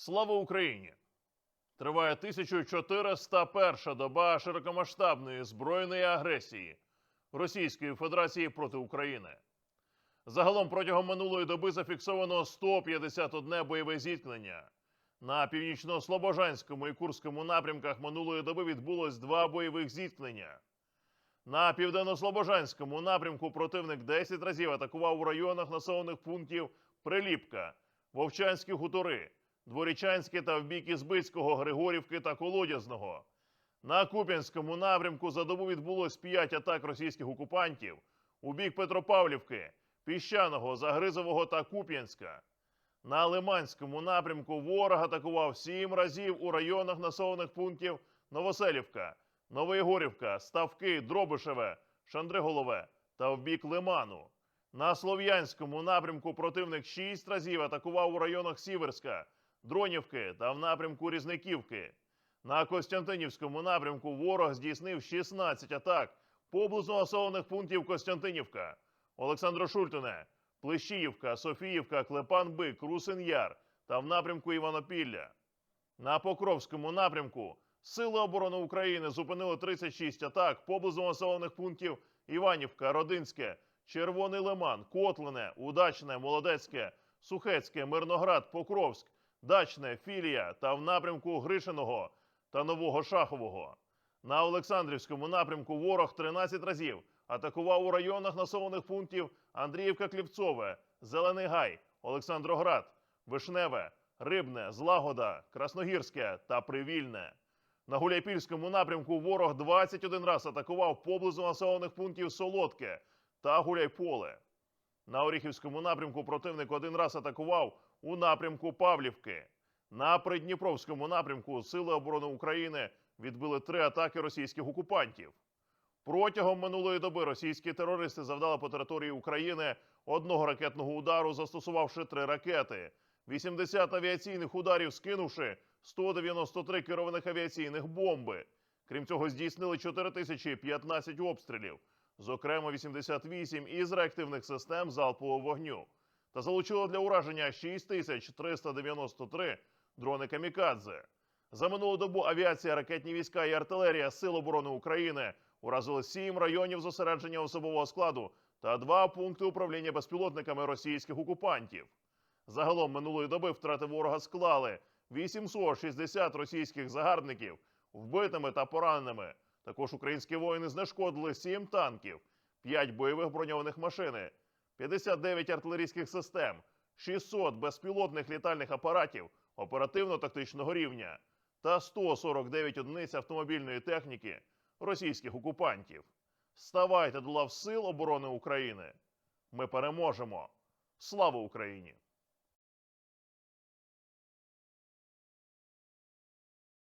Слава Україні! Триває 1401 доба широкомасштабної збройної агресії Російської Федерації проти України. Загалом протягом минулої доби зафіксовано 151 бойове зіткнення. На північно-слобожанському і Курському напрямках минулої доби відбулось два бойових зіткнення. На південно-слобожанському напрямку противник 10 разів атакував у районах населених пунктів Приліпка, Вовчанські хутори, Дворічанське та в бік Ізбицького, Григорівки та Колодязного. На Куп'янському напрямку за добу відбулось 5 атак російських окупантів у бік Петропавлівки, Піщаного, Загризового та Куп'янська. На Лиманському напрямку ворог атакував 7 разів у районах населених пунктів Новоселівка, Новоєгорівка, Ставки, Дробишеве, Шандриголове та в бік Лиману. На Слов'янському напрямку противник 6 разів атакував у районах Сіверська, Дронівки та в напрямку Різниківки. На Костянтинівському напрямку ворог здійснив 16 атак поблизу населених пунктів Костянтинівка, Олександро Шультине, Плещіївка, Софіївка, Клепан Бик, Русин Яр та в напрямку Іванопілля. На Покровському напрямку Сили оборони України зупинили 36 атак поблизу населених пунктів Іванівка, Родинське, Червоний Лиман, Котлине, Удачне, Молодецьке, Сухецьке, Мирноград, Покровськ, Дачне, Філія та в напрямку Гришиного та Нового Шахового. На Олександрівському напрямку ворог 13 разів атакував у районах населених пунктів Андріївка Клівцове, Зелений Гай, Олександроград, Вишневе, Рибне, Злагода, Красногірське та Привільне. На Гуляйпільському напрямку ворог 21 раз атакував поблизу населених пунктів Солодке та Гуляйполе. На Оріхівському напрямку противник один раз атакував у напрямку Павлівки. На Придніпровському напрямку Сили оборони України відбили три атаки російських окупантів. Протягом минулої доби російські терористи завдали по території України одного ракетного удару, застосувавши три ракети, 80 авіаційних ударів, скинувши 193 керованих авіаційних бомби. Крім цього, здійснили 4015 обстрілів, зокрема 88 із реактивних систем залпового вогню, та залучили для ураження 6393 дрони камікадзе. За минулу добу авіація, ракетні війська і артилерія Сил оборони України уразили сім районів зосередження особового складу та два пункти управління безпілотниками російських окупантів. Загалом минулої доби втрати ворога склали 860 російських загарбників вбитими та пораненими. Також українські воїни знешкодили 7 танків, 5 бойових броньованих машини, 59 артилерійських систем, 600 безпілотних літальних апаратів оперативно-тактичного рівня та 149 одиниць автомобільної техніки російських окупантів. Ставайте до лав Сил оборони України. Ми переможемо. Слава Україні!